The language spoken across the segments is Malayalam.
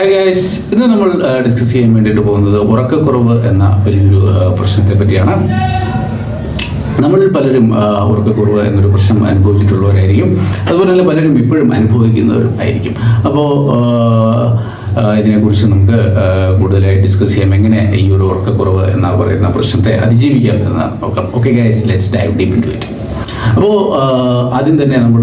ഹായ് ഗൈസ് ഇന്ന് നമ്മൾ ഡിസ്കസ് ചെയ്യാൻ വേണ്ടിയിട്ട് പോകുന്നത് ഉറക്കക്കുറവ് എന്ന വലിയൊരു പ്രശ്നത്തെ പറ്റിയാണ്. നമ്മൾ പലരും ഉറക്കക്കുറവ് എന്നൊരു പ്രശ്നം അനുഭവിച്ചിട്ടുള്ളവരായിരിക്കും. അതുപോലെ തന്നെ പലരും ഇപ്പോഴും അനുഭവിക്കുന്നവരും ആയിരിക്കും അപ്പോൾ ഇതിനെക്കുറിച്ച് നമുക്ക് കൂടുതലായി ഡിസ്കസ് ചെയ്യാം. എങ്ങനെ ഈ ഒരു ഉറക്കക്കുറവ് എന്ന പറയുന്ന പ്രശ്നത്തെ അതിജീവിക്കാം എന്ന് നോക്കാം. Okay guys let's dive deep into it അപ്പോൾ ആദ്യം തന്നെ നമ്മൾ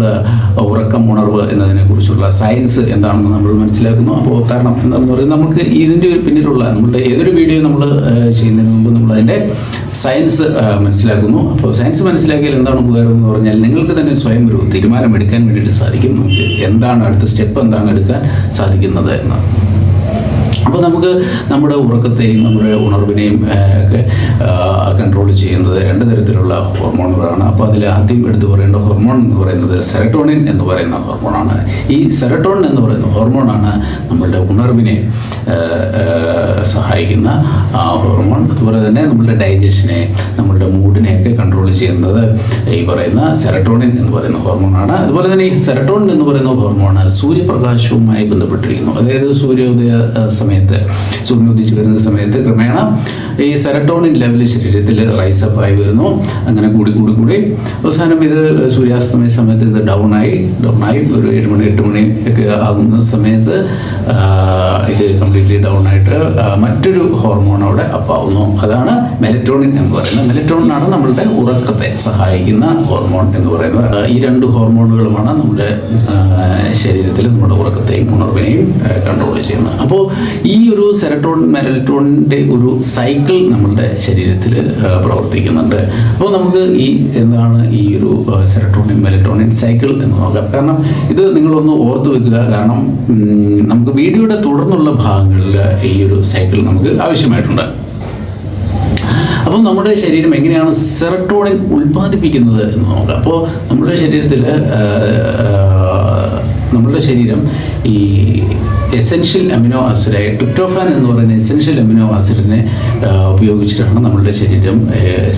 ഉറക്കം ഉണർവ് എന്നതിനെ കുറിച്ചുള്ള സയൻസ് എന്താണെന്ന് നമ്മൾ മനസ്സിലാക്കുന്നു. അപ്പോൾ കാരണം എന്താണെന്ന് പറയുന്നത് നമുക്ക് ഇതിന്റെ ഒരു പിന്നിലുള്ള നമ്മുടെ ഏതൊരു വീഡിയോ നമ്മൾ ചെയ്യുന്നതിന് മുമ്പ് നമ്മൾ അതിന്റെ സയൻസ് മനസ്സിലാക്കുന്നു. അപ്പോൾ സയൻസ് മനസ്സിലാക്കിയാൽ എന്താണ് ഉപകാരം എന്ന് പറഞ്ഞാൽ നിങ്ങൾക്ക് തന്നെ സ്വയം ഒരു തീരുമാനം എടുക്കാൻ വേണ്ടിയിട്ട് സാധിക്കും. നമുക്ക് എന്താണ് അടുത്ത സ്റ്റെപ്പ് എന്താണ് എടുക്കാൻ സാധിക്കുന്നത് എന്ന്. അപ്പോൾ നമുക്ക് നമ്മുടെ ഉറക്കത്തെയും നമ്മുടെ ഉണർവിനെയും ഒക്കെ കൺട്രോൾ ചെയ്യുന്നത് രണ്ട് തരത്തിലുള്ള ഹോർമോണുകളാണ് അപ്പോൾ അതിൽ ആദ്യം എടുത്തു പറയേണ്ട ഹോർമോൺ എന്ന് പറയുന്നത് സെറട്ടോണിൻ എന്ന് പറയുന്ന ഹോർമോണാണ് ഈ സെറട്ടോണിൻ എന്ന് പറയുന്ന ഹോർമോണാണ് നമ്മളുടെ ഉണർവിനെ സഹായിക്കുന്ന ഹോർമോൺ അതുപോലെ തന്നെ നമ്മളുടെ ഡൈജഷനെ നമ്മളുടെ മൂഡിനെയൊക്കെ കൺട്രോൾ ചെയ്യുന്നത് ഈ പറയുന്ന സെറട്ടോണിൻ എന്ന് പറയുന്ന ഹോർമോണാണ് അതുപോലെ തന്നെ ഈ സെറട്ടോണിൻ എന്ന് പറയുന്ന ഹോർമോൺ സൂര്യപ്രകാശവുമായി ബന്ധപ്പെട്ടിരിക്കുന്നു. അതായത് സൂര്യോദയ ആ, സമയത്ത് സൂര്യൻ ഉദിച്ചു വരുന്ന സമയത്ത് ക്രമേണ ഈ സെറട്ടോണിൻ ലെവൽ ശരീരത്തിൽ റൈസപ്പ് ആയി വരുന്നു. അങ്ങനെ കൂടി കൂടി കൂടി. അവസാനം ഇത് സൂര്യാസ്തമയ സമയത്ത് ഇത് ഡൗൺ ആയി ഡൗൺ ആയി. ഒരു ഏഴ് മണി എട്ട് മണി ഒക്കെ ആകുന്ന സമയത്ത് ഇത് കംപ്ലീറ്റ്ലി ഡൗൺ ആയിട്ട് മറ്റൊരു ഹോർമോൺ അവിടെ അപ്പാവുന്നു അതാണ് മെലറ്റോണിൻ എന്ന് പറയുന്നത്. മെലറ്റോണിനാണ് നമ്മളുടെ ഉറക്കത്തെ സഹായിക്കുന്ന ഹോർമോൺ എന്ന് പറയുന്നത്. ഈ രണ്ട് ഹോർമോണുകളുമാണ് നമ്മുടെ ശരീരത്തിൽ നമ്മുടെ ഉറക്കത്തെയും ഉണർവിനെയും കൺട്രോൾ ചെയ്യുന്നത്. അപ്പോൾ ഈ ഒരു സെറട്ടോൺ മെലറ്റോണിന്റെ ഒരു സൈക്കിൾ നമ്മളുടെ ശരീരത്തിൽ പ്രവർത്തിക്കുന്നുണ്ട്. അപ്പോൾ നമുക്ക് ഈ എന്താണ് ഈ ഒരു സെറട്ടോണിൻ മെലറ്റോണിൻ സൈക്കിൾ എന്ന് നോക്കാം. കാരണം ഇത് നിങ്ങളൊന്ന് ഓർത്ത് വെക്കുക. കാരണം നമുക്ക് വീഡിയോയുടെ തുടർന്നുള്ള ഭാഗങ്ങളിൽ ഈ ഒരു സൈക്കിൾ നമുക്ക് ആവശ്യമായിട്ടുണ്ട്. അപ്പോൾ നമ്മുടെ ശരീരം എങ്ങനെയാണ് സെറട്ടോണിൻ ഉൽപ്പാദിപ്പിക്കുന്നത് എന്ന് നോക്കാം. അപ്പോൾ നമ്മുടെ ശരീരത്തിൽ നമ്മളുടെ ശരീരം ഈ എസെൻഷ്യൽ അമിനോ ആസിഡായ ട്രിപ്റ്റോഫാൻ എന്ന് പറയുന്ന എസെൻഷ്യൽ അമിനോ ആസിഡിനെ ഉപയോഗിച്ചിട്ടാണ് നമ്മളുടെ ശരീരം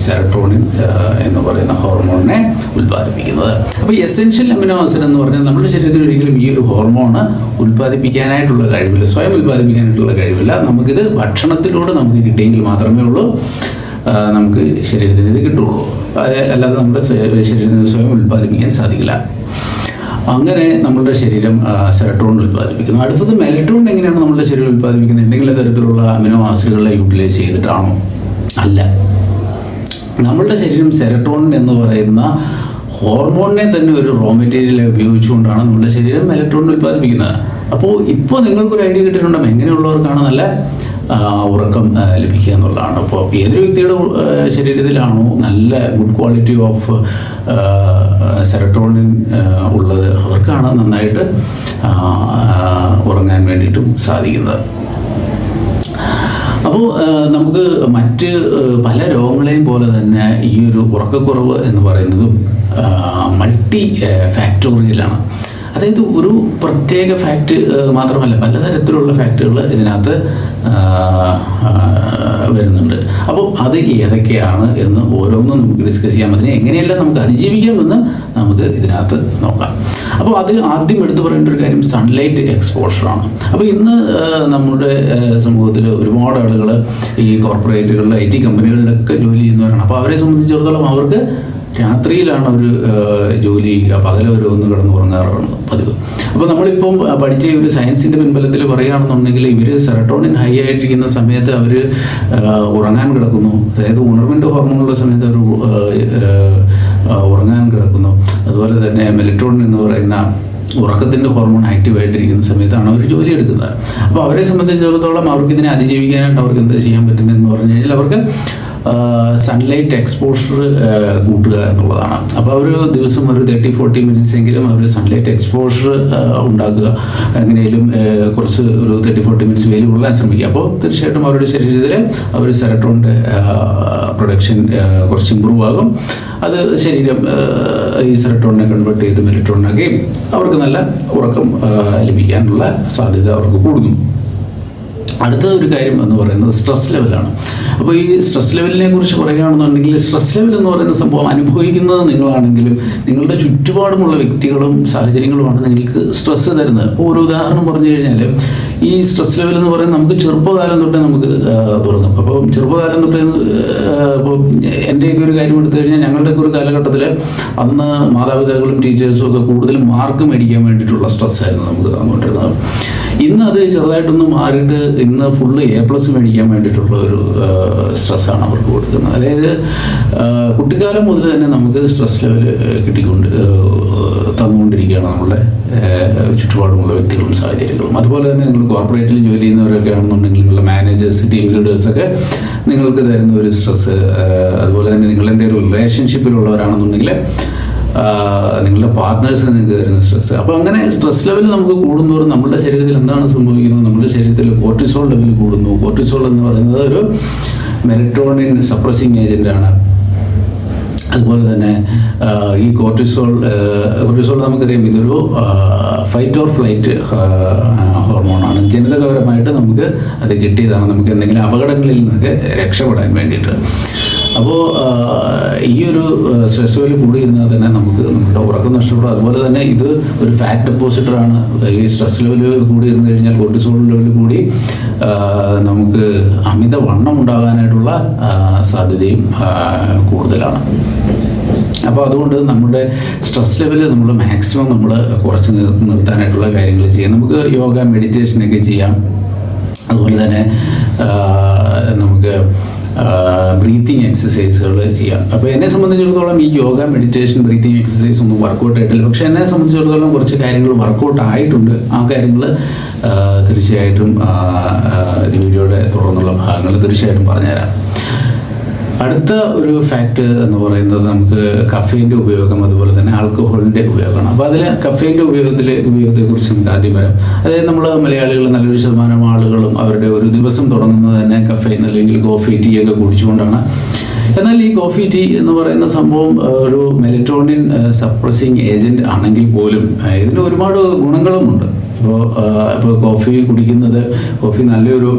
സെറട്രോണിൻ എന്ന് പറയുന്ന ഹോർമോണിനെ ഉൽപ്പാദിപ്പിക്കുന്നത്. അപ്പോൾ എസെൻഷ്യൽ അമിനോ ആസിഡ് എന്ന് പറഞ്ഞാൽ നമ്മുടെ ശരീരത്തിൽ ഒരിക്കലും ഈ ഒരു ഹോർമോണ് ഉൽപ്പാദിപ്പിക്കാനായിട്ടുള്ള കഴിവില്ല സ്വയം ഉൽപ്പാദിപ്പിക്കാനായിട്ടുള്ള കഴിവില്ല. നമുക്കിത് ഭക്ഷണത്തിലൂടെ നമുക്ക് കിട്ടിയെങ്കിൽ മാത്രമേ ഉള്ളൂ. നമുക്ക് ശരീരത്തിന് ഇത് കിട്ടുള്ളൂ. അല്ലാതെ നമ്മുടെ ശരീരത്തിന് സ്വയം ഉൽപ്പാദിപ്പിക്കാൻ സാധിക്കില്ല. അങ്ങനെ നമ്മളുടെ ശരീരം സെറട്ടോൺ ഉൽപ്പാദിപ്പിക്കുന്നു. അടുത്തത് മെലറ്റോൺ എങ്ങനെയാണ് നമ്മുടെ ശരീരം ഉൽപ്പാദിപ്പിക്കുന്നത്? എന്തെങ്കിലും തരത്തിലുള്ള അമിനോ ആസിഡുകളെ യൂട്ടിലൈസ് ചെയ്തിട്ടാണോ? അല്ല. നമ്മളുടെ ശരീരം സെറട്ടോണിൻ എന്ന് പറയുന്ന ഹോർമോണിനെ തന്നെ ഒരു റോ മെറ്റീരിയൽ ഉപയോഗിച്ചുകൊണ്ടാണ് നമ്മുടെ ശരീരം മെലക്ട്രോൺ ഉൽപ്പാദിപ്പിക്കുന്നത്. അപ്പോൾ ഇപ്പോൾ നിങ്ങൾക്കൊരു ഐഡിയ കിട്ടിയിട്ടുണ്ടാകും എങ്ങനെയുള്ളവർക്കാണ് നല്ല ഉറക്കം ലഭിക്കുക എന്നുള്ളതാണ്. അപ്പോൾ ഏതൊരു വ്യക്തിയുടെ ശരീരത്തിലാണോ നല്ല ഗുഡ് ക്വാളിറ്റി ഓഫ് സെറട്ടോണിൻ ഉള്ളത് അവർക്കാണ് നന്നായിട്ട് ഉറങ്ങാൻ വേണ്ടിയിട്ടും സാധിക്കുന്നത്. അപ്പോൾ നമുക്ക് മറ്റ് പല രോഗങ്ങളെയും പോലെ തന്നെ ഈ ഒരു ഉറക്കക്കുറവ് എന്ന് പറയുന്നതും മൾട്ടി ഫാക്ടോറിയലാണ് അതായത് ഒരു പ്രത്യേക ഫാക്ട് മാത്രമല്ല പലതരത്തിലുള്ള ഫാക്റ്റുകൾ ഇതിനകത്ത് വരുന്നുണ്ട്. അപ്പോൾ അത് ഏതൊക്കെയാണ് എന്ന് ഓരോന്നും നമുക്ക് ഡിസ്കസ് ചെയ്യാം. അതിനെ എങ്ങനെയെല്ലാം നമുക്ക് അതിജീവിക്കാമെന്ന് നമുക്ക് ഇതിനകത്ത് നോക്കാം. അപ്പോൾ അത് ആദ്യം എടുത്തു പറയേണ്ട ഒരു കാര്യം സൺലൈറ്റ് എക്സ്പോഷറാണ് അപ്പോൾ ഇന്ന് നമ്മുടെ സമൂഹത്തിൽ ഒരുപാട് ആളുകൾ ഈ കോർപ്പറേറ്റുകളിൽ ഐ ടി കമ്പനികളിലൊക്കെ ജോലി ചെയ്യുന്നവരാണ്. അപ്പോൾ അവരെ സംബന്ധിച്ചിടത്തോളം അവർക്ക് രാത്രിയിലാണ് അവർ ജോലി ചെയ്യുക. പകൽ അവർ ഒന്ന് കിടന്ന് ഉറങ്ങാറാണ് പതിവ്. അപ്പോൾ നമ്മളിപ്പം പഠിച്ച ഒരു സയൻസിന്റെ പിൻബലത്തിൽ പറയുകയാണെന്നുണ്ടെങ്കിൽ ഇവർ സെറട്ടോണിൻ ഹൈ ആയിട്ടിരിക്കുന്ന സമയത്ത് അവർ ഉറങ്ങാൻ കിടക്കുന്നു. അതായത് ഉണർവിന്റെ ഹോർമോണുള്ള സമയത്ത് അവർ ഉറങ്ങാൻ കിടക്കുന്നു. അതുപോലെ തന്നെ മെലറ്റോണിൻ എന്ന് പറയുന്ന ഉറക്കത്തിന്റെ ഹോർമോൺ ആക്റ്റീവ് ആയിട്ടിരിക്കുന്ന സമയത്താണ് അവർ ജോലി എടുക്കുന്നത്. അപ്പോൾ അവരെ സംബന്ധിച്ചിടത്തോളം അവർക്ക് ഇതിനെ അതിജീവിക്കാനായിട്ട് അവർക്ക് എന്താ ചെയ്യാൻ പറ്റുന്നതെന്ന് പറഞ്ഞു കഴിഞ്ഞാൽ അവർക്ക് സൺലൈറ്റ് എക്സ്പോഷർ കൂട്ടുക എന്നുള്ളതാണ്. അപ്പോൾ ഒരു ദിവസം ഒരു തേർട്ടി ഫോർട്ടി മിനിറ്റ്സ് എങ്കിലും അവർ സൺലൈറ്റ് എക്സ്പോഷർ ഉണ്ടാക്കുക. എങ്ങനെയും കുറച്ച് ഒരു തേർട്ടി ഫോർട്ടി മിനിറ്റ്സ് വെയിൽ കൊള്ളാൻ ശ്രമിക്കുക. അപ്പോൾ തീർച്ചയായിട്ടും അവരുടെ ശരീരത്തിൽ അവർ സെറട്ടോണിന്റെ പ്രൊഡക്ഷൻ കുറച്ച് ഇമ്പ്രൂവ് ആകും. അത് ശരീരം ഈ സെറട്ടോണിനെ കൺവേർട്ട് ചെയ്ത് മെലറ്റോണിനാക്കുകയും അവർക്ക് നല്ല ഉറക്കം ലഭിക്കാനുള്ള സാധ്യത അവർക്ക് കൂടുന്നു. അടുത്ത ഒരു കാര്യം എന്ന് പറയുന്നത് സ്ട്രെസ് ലെവലാണ്. അപ്പോൾ ഈ സ്ട്രെസ് ലെവലിനെ കുറിച്ച് പറയുകയാണെന്നുണ്ടെങ്കിൽ സ്ട്രെസ് ലെവൽ എന്ന് പറയുന്ന സംഭവം അനുഭവിക്കുന്നത് നിങ്ങളാണെങ്കിലും നിങ്ങളുടെ ചുറ്റുപാടുമുള്ള വ്യക്തികളും സാഹചര്യങ്ങളുമാണ് നിങ്ങൾക്ക് സ്ട്രെസ് തരുന്നത്. ഒരു ഉദാഹരണം പറഞ്ഞു കഴിഞ്ഞാൽ ഈ സ്ട്രെസ് ലെവൽ എന്ന് പറയുന്നത് നമുക്ക് ചെറുപ്പകാലം തൊട്ടേ നമുക്ക് തുടങ്ങും. അപ്പോൾ ചെറുപ്പകാലം തൊട്ടേ ഇപ്പോൾ എന്റെയൊക്കെ ഒരു കാര്യം എടുത്തു കഴിഞ്ഞാൽ ഞങ്ങളുടെയൊക്കെ ഒരു കാലഘട്ടത്തിൽ അന്ന് മാതാപിതാക്കളും ടീച്ചേഴ്സും ഒക്കെ കൂടുതൽ മാർക്ക് മേടിക്കാൻ വേണ്ടിയിട്ടുള്ള സ്ട്രെസ് ആയിരുന്നു നമുക്ക് തന്നുകൊണ്ടിരുന്നത്. ഇന്ന് അത് ചെറുതായിട്ടൊന്ന് മാറിയിട്ട് ഇന്ന് ഫുള്ള് എ പ്ലസ് മേടിക്കാൻ വേണ്ടിയിട്ടുള്ള ഒരു സ്ട്രെസ്സാണ് അവർക്ക് കൊടുക്കുന്നത്. അതായത് കുട്ടിക്കാലം മുതൽ തന്നെ നമുക്ക് സ്ട്രെസ് ലെവൽ കിട്ടിക്കൊണ്ട് തന്നുകൊണ്ടിരിക്കുകയാണ് നമ്മുടെ ആ, ചുറ്റുപാടുമുള്ള വ്യക്തികളും സാഹചര്യങ്ങളും. അതുപോലെ തന്നെ നിങ്ങൾ കോർപ്പറേറ്റിൽ ജോലി ചെയ്യുന്നവരൊക്കെ ആണെന്നുണ്ടെങ്കിൽ നിങ്ങളുടെ മാനേജേഴ്സ് ടീം ലീഡേഴ്സൊക്കെ നിങ്ങൾക്ക് തരുന്ന ഒരു സ്ട്രെസ് അതുപോലെ തന്നെ നിങ്ങളുടെ എന്തെങ്കിലും റിലേഷൻഷിപ്പിലുള്ളവരാണെന്നുണ്ടെങ്കിൽ നിങ്ങളുടെ പാർട്ട്നേഴ്സിന് നിങ്ങൾക്ക് തരുന്ന സ്ട്രെസ് അപ്പോൾ അങ്ങനെ സ്ട്രെസ് ലെവൽ നമുക്ക് കൂടുന്തോറും നമ്മുടെ ശരീരത്തിൽ എന്താണ് സംഭവിക്കുന്നത്? നമ്മുടെ ശരീരത്തിൽ കോർട്ടിസോൾ ലെവൽ കൂടുന്നു. കോർട്ടിസോൾ എന്ന് പറയുന്നത് ഒരു മെലറ്റോണിൻ സപ്രസിങ് ഏജന്റാണ് അതുപോലെ തന്നെ ഈ കോർട്ടിസോൾ കോർട്ടിസോൾ നമുക്കറിയാം ഇതൊരു ഫൈറ്റ് ഓർ ഫ്ലൈറ്റ് ഹോർമോണാണ് ജനിതകപരമായിട്ട് നമുക്ക് അത് കിട്ടിയതാണ്. നമുക്ക് എന്തെങ്കിലും അപകടങ്ങളിൽ നിന്നൊക്കെ രക്ഷപ്പെടാൻ വേണ്ടിയിട്ട്. അപ്പോൾ ഈ ഒരു സ്ട്രെസ് ലെവൽ കൂടി ഇരുന്നാൽ തന്നെ നമുക്ക് നമ്മുടെ ഉറക്കം നഷ്ടപ്പെടും. അതുപോലെ തന്നെ ഇത് ഒരു ഫാറ്റ് ഡെപ്പോസിറ്റർ ആണ്. ഈ സ്ട്രെസ് ലെവൽ കൂടി ഇരുന്ന് കഴിഞ്ഞാൽ കോർട്ടിസോൾ ലെവൽ കൂടി നമുക്ക് അമിത വണ്ണം ഉണ്ടാകാനായിട്ടുള്ള സാധ്യതയും കൂടുതലാണ്. അപ്പോൾ അതുകൊണ്ട് നമ്മുടെ സ്ട്രെസ് ലെവൽ നമ്മൾ മാക്സിമം നമ്മൾ കുറച്ച് നിർ- നിർത്താനായിട്ടുള്ള കാര്യങ്ങൾ ചെയ്യാം. നമുക്ക് യോഗ മെഡിറ്റേഷനൊക്കെ ചെയ്യാം. അതുപോലെ തന്നെ നമുക്ക് ബ്രീത്തിങ് എക്സസൈസുകൾ ചെയ്യാം. അപ്പോൾ എന്നെ സംബന്ധിച്ചിടത്തോളം ഈ യോഗ മെഡിറ്റേഷൻ ബ്രീത്തിങ് എക്സസൈസ് ഒന്നും വർക്കൗട്ട് ആയിട്ടില്ല. പക്ഷേ എന്നെ സംബന്ധിച്ചിടത്തോളം കുറച്ച് കാര്യങ്ങൾ വർക്കൗട്ട് ആയിട്ടുണ്ട്. ആ കാര്യങ്ങൾ തീർച്ചയായിട്ടും വീഡിയോയുടെ തുടർന്നുള്ള ഭാഗങ്ങൾ തീർച്ചയായിട്ടും പറഞ്ഞുതരാം. അടുത്ത ഒരു ഫാക്ട് എന്ന് പറയുന്നത് നമുക്ക് കഫീന്റെ ഉപയോഗം അതുപോലെ തന്നെ ആൽക്കഹോളിന്റെ ഉപയോഗമാണ്. അപ്പോൾ അതിൽ കഫേന്റെ ഉപയോഗത്തിൽ ഉപയോഗത്തെക്കുറിച്ച് നമുക്ക് ആദ്യം വരാം അതായത് നമ്മൾ മലയാളികൾ നല്ലൊരു ശതമാനം ആളുകളും അവരുടെ ഒരു ദിവസം തുടങ്ങുന്നത് തന്നെ കഫൈൻ അല്ലെങ്കിൽ കോഫി ടീ ഒക്കെ കുടിച്ചുകൊണ്ടാണ്. എന്നാൽ ഈ കോഫി ടീ എന്ന് പറയുന്ന സംഭവം ഒരു മെലറ്റോണിൻ സപ്രസിങ് ഏജന്റ് ആണെങ്കിൽ പോലും ഇതിന് ഒരുപാട് ഗുണങ്ങളുമുണ്ട്. ഇപ്പോൾ ഇപ്പോൾ കോഫി കുടിക്കുന്നത് കോഫി നല്ലൊരു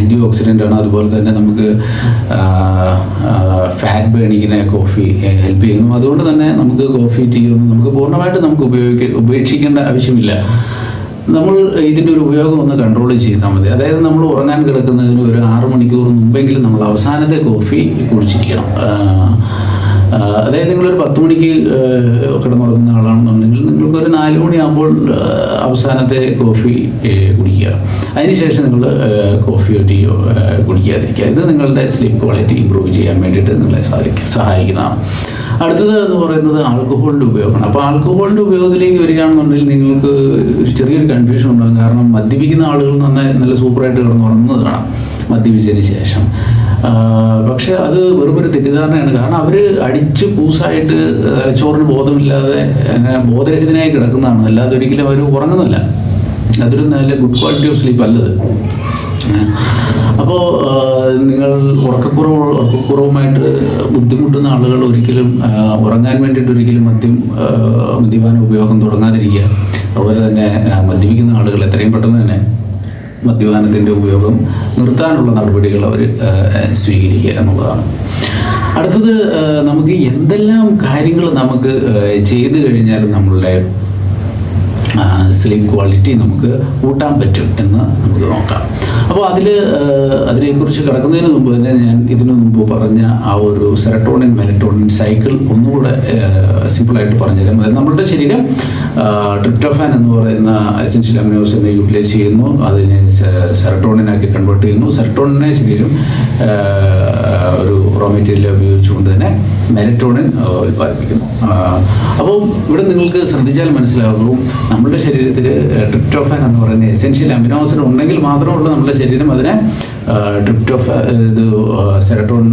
ആന്റി ഓക്സിഡന്റ് ആണ് അതുപോലെ തന്നെ നമുക്ക് ഫാറ്റ് ബേണിങ്ങിനെ കോഫി ഹെൽപ്പ് ചെയ്യുന്നു. അതുകൊണ്ട് തന്നെ നമുക്ക് കോഫി ടീ നമുക്ക് പൂർണമായിട്ട് നമുക്ക് ഉപയോഗിക്ക ഉപേക്ഷിക്കേണ്ട ആവശ്യമില്ല. നമ്മൾ ഇതിന്റെ ഒരു ഉപയോഗം ഒന്ന് കൺട്രോൾ ചെയ്താൽ മതി. അതായത് നമ്മൾ ഉറങ്ങാൻ കിടക്കുന്നതിന് ഒരു ആറ് മണിക്കൂർ മുമ്പെങ്കിലും നമ്മൾ അവസാനത്തെ കോഫി കുടിച്ചിരിക്കണം. അതായത് നിങ്ങളൊരു പത്ത് മണിക്ക് കിടന്നുറങ്ങുന്ന ആളാണെന്നുണ്ടെങ്കിൽ നിങ്ങൾക്ക് ഒരു നാല് മണിയാകുമ്പോൾ അവസാനത്തെ കോഫി കുടിക്കുക. അതിനുശേഷം നിങ്ങൾ കോഫിയോ ടീയോ കുടിക്കാതിരിക്കുക ഇത് നിങ്ങളുടെ സ്ലീപ്പ് ക്വാളിറ്റി ഇമ്പ്രൂവ് ചെയ്യാൻ വേണ്ടിയിട്ട് നിങ്ങളെ സാധിക്കും സഹായിക്കുന്നതാണ്. അടുത്തത് എന്ന് പറയുന്നത് ആൽക്കഹോളിന്റെ ഉപയോഗമാണ്. അപ്പോൾ ആൽക്കഹോളിന്റെ ഉപയോഗത്തിലേക്ക് വരികയാണെന്നുണ്ടെങ്കിൽ നിങ്ങൾക്ക് ഒരു ചെറിയൊരു കൺഫ്യൂഷൻ ഉണ്ടാകും. കാരണം മദ്യപിക്കുന്ന ആളുകൾ നന്നായി നല്ല സൂപ്പറായിട്ട് കിടന്ന് ഉറങ്ങുന്നത് കാണാം മദ്യപിച്ചതിന് ശേഷം. പക്ഷേ അത് വെറും ഒരു തെറ്റിദ്ധാരണയാണ്. കാരണം അവർ അടിച്ച് പൂസായിട്ട് തലച്ചോറിന് ബോധമില്ലാതെ ബോധരഹിതനായി കിടക്കുന്നതാണ്. അല്ലാതെ ഒരിക്കലും അവർ ഉറങ്ങുന്നില്ല. അതൊരു നല്ല ഗുഡ് ക്വാളിറ്റി ഓഫ് സ്ലീപ്പ് അല്ലത്. അപ്പോൾ നിങ്ങൾ ഉറക്കക്കുറവ് ഉറക്കക്കുറവുമായിട്ട് ബുദ്ധിമുട്ടുന്ന ആളുകൾ ഒരിക്കലും ഉറങ്ങാൻ വേണ്ടിയിട്ട് ഒരിക്കലും മദ്യം മദ്യപാന ഉപയോഗം തുടങ്ങാതിരിക്കുക. അതുപോലെ തന്നെ മദ്യപിക്കുന്ന ആളുകൾ എത്രയും പെട്ടെന്ന് തന്നെ മദ്യപാനത്തിന്റെ ഉപയോഗം നിർത്താനുള്ള നടപടികൾ അവർ സ്വീകരിക്കുക എന്നുള്ളതാണ്. അടുത്തത് നമുക്ക് എന്തെല്ലാം കാര്യങ്ങൾ നമുക്ക് ചെയ്തു കഴിഞ്ഞാൽ നമ്മളുടെ സ്ലീപ്പ് ക്വാളിറ്റി നമുക്ക് കൂട്ടാൻ പറ്റും എന്ന് നമുക്ക് നോക്കാം. അപ്പോൾ അതിൽ അതിനെക്കുറിച്ച് കിടക്കുന്നതിന് മുമ്പ് തന്നെ ഞാൻ ഇതിനു മുമ്പ് പറഞ്ഞ ആ ഒരു സെറട്ടോണിൻ മെലറ്റോണിൻ സൈക്കിൾ ഒന്നുകൂടെ സിമ്പിളായിട്ട് പറഞ്ഞുതരാം. അതായത് നമ്മളുടെ ശരീരം ട്രിപ്റ്റോഫാൻ എന്ന് പറയുന്ന എസെൻഷ്യൽ അമിനോസിനെ യൂട്ടിലൈസ് ചെയ്യുന്നു. അതിനെ സെറട്ടോണിനാക്കി കൺവേർട്ട് ചെയ്യുന്നു. സെറട്ടോണിനെ ശരീരം ഒരു റോ മെറ്റീരിയൽ ഉപയോഗിച്ചുകൊണ്ട് തന്നെ മെലറ്റോണിൻ ഉൽപ്പാദിപ്പിക്കുന്നു. അപ്പോൾ ഇവിടെ നിങ്ങൾക്ക് ശ്രദ്ധിച്ചാൽ മനസ്സിലാകും. നമ്മുടെ ശരീരത്തിൽ ട്രിപ്റ്റോഫാൻ എന്ന് പറയുന്ന എസെൻഷ്യൽ അമിനോസിഡ് ഉണ്ടെങ്കിൽ മാത്രമേ ഉള്ളൂ നമ്മുടെ ശരീരം അതിനെ ട്രിപ്റ്റോഫ ഇത് സെറട്ടോൺ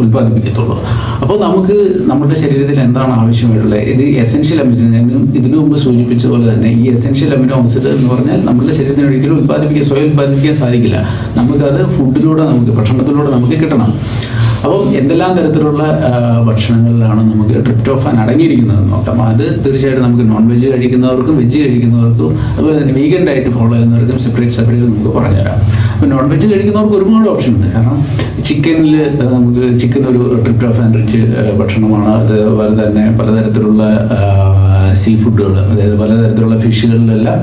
ഉൽപ്പാദിപ്പിക്കത്തുള്ളൂ. അപ്പോൾ നമുക്ക് നമ്മുടെ ശരീരത്തിൽ എന്താണ് ആവശ്യമായിട്ടുള്ളത്? ഇത് എസെൻഷ്യൽ അമിനോ ഞാൻ ഇതിനു മുമ്പ് സൂചിപ്പിച്ച പോലെ തന്നെ ഈ എസെൻഷ്യൽ അമിനോ ആസിഡ് എന്ന് പറഞ്ഞാൽ നമ്മുടെ ശരീരത്തിന് ഒരിക്കലും ഉൽപ്പാദിപ്പിക്കാൻ സ്വയം ഉൽപ്പാദിപ്പിക്കാൻ സാധിക്കില്ല. നമുക്കത് ഫുഡിലൂടെ നമുക്ക് ഭക്ഷണത്തിലൂടെ നമുക്ക് കിട്ടണം. അപ്പം എന്തെല്ലാം തരത്തിലുള്ള ഭക്ഷണങ്ങളിലാണ് നമുക്ക് ട്രിപ്റ്റോഫാൻ അടങ്ങിയിരിക്കുന്നത് നോക്കാം. അത് തീർച്ചയായിട്ടും നമുക്ക് നോൺ വെജ് കഴിക്കുന്നവർക്കും വെജ് കഴിക്കുന്നവർക്കും അതുപോലെ തന്നെ വീഗൻ ഡയറ്റ് ഫോളോ ചെയ്യുന്നവർക്കും സെപ്പറേറ്റ് സെപ്പറേറ്റ് നമുക്ക് പറഞ്ഞുതരാം. അപ്പോൾ നോൺ വെജ് കഴിക്കുന്നവർക്ക് ഒരുപാട് ഓപ്ഷൻ ഉണ്ട്. കാരണം ചിക്കനിൽ നമുക്ക് ചിക്കൻ ഒരു ട്രിപ്റ്റോഫാൻ റിച്ച് ഭക്ഷണമാണ്. അതുപോലെ തന്നെ പലതരത്തിലുള്ള സീ ഫുഡുകൾ അതായത് പലതരത്തിലുള്ള ഫിഷുകളിലെല്ലാം